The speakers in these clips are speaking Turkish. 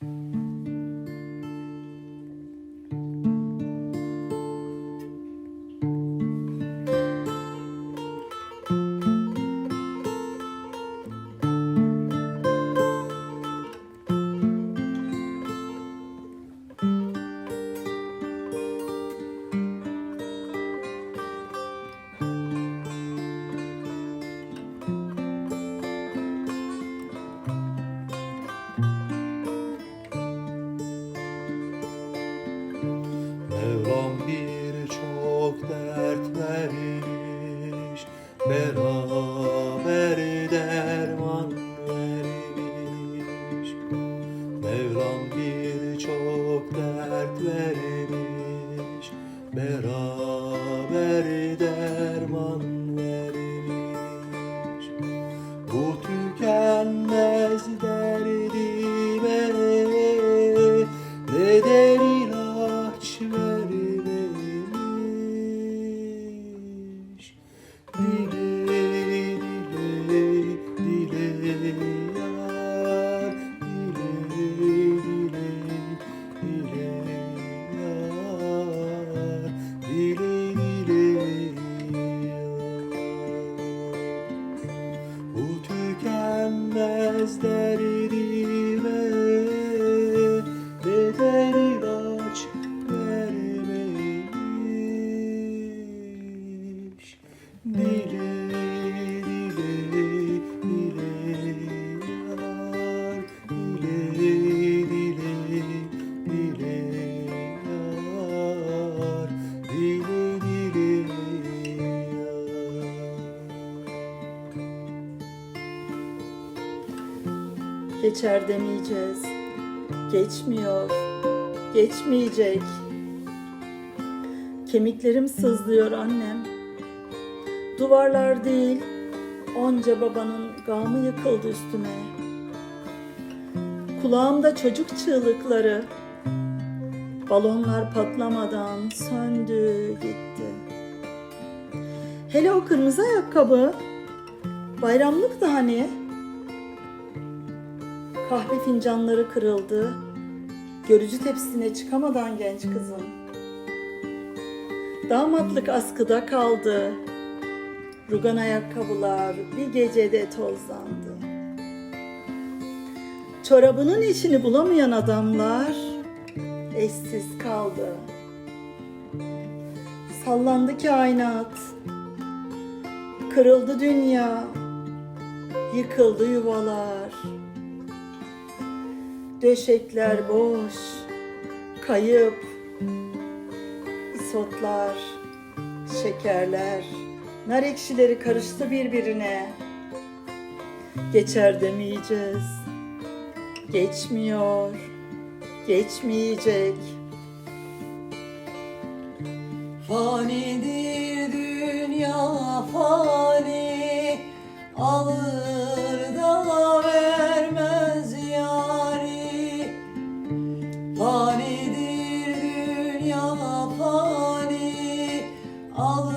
Mevlam Beraber derman vermiş. Mevlam birçok dert vermiş. Beraber eyes that Geçer demeyeceğiz. Geçmiyor. Geçmeyecek. Kemiklerim sızlıyor annem. Duvarlar değil, onca babanın gamı yıkıldı üstüme. Kulağımda çocuk çığlıkları. Balonlar patlamadan söndü gitti. Hele o kırmızı ayakkabı. Bayramlık da hani. Kahve fincanları kırıldı. Görücü tepsisine çıkamadan genç kızım. Damatlık askıda kaldı. Rugan ayakkabılar bir gecede tozlandı. Çorabının içini bulamayan adamlar eşsiz kaldı. Sallandı kainat. Kırıldı dünya. Yıkıldı yuvalar. Döşekler boş, kayıp, isotlar, şekerler, nar ekşileri karıştı birbirine. Geçer demeyeceğiz, geçmiyor, geçmeyecek. Fanidir dünya fani fani Alır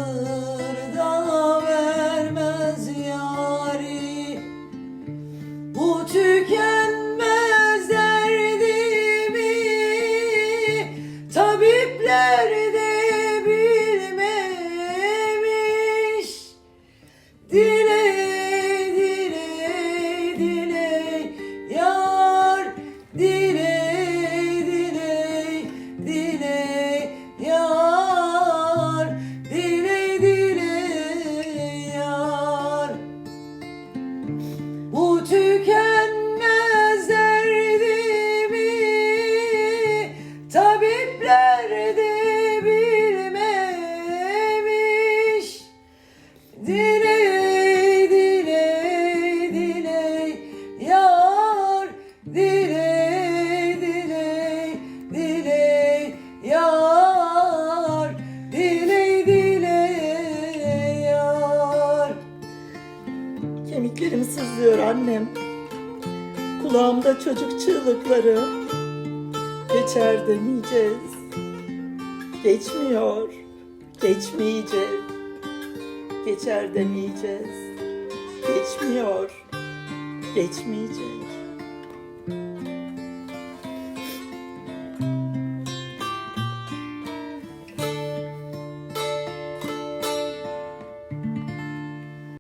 sızlıyor annem. Kulağımda çocuk çığlıkları. Geçer demeyeceğiz. Geçmiyor, geçmeyecek. Geçer demeyeceğiz. Geçmiyor, geçmeyecek.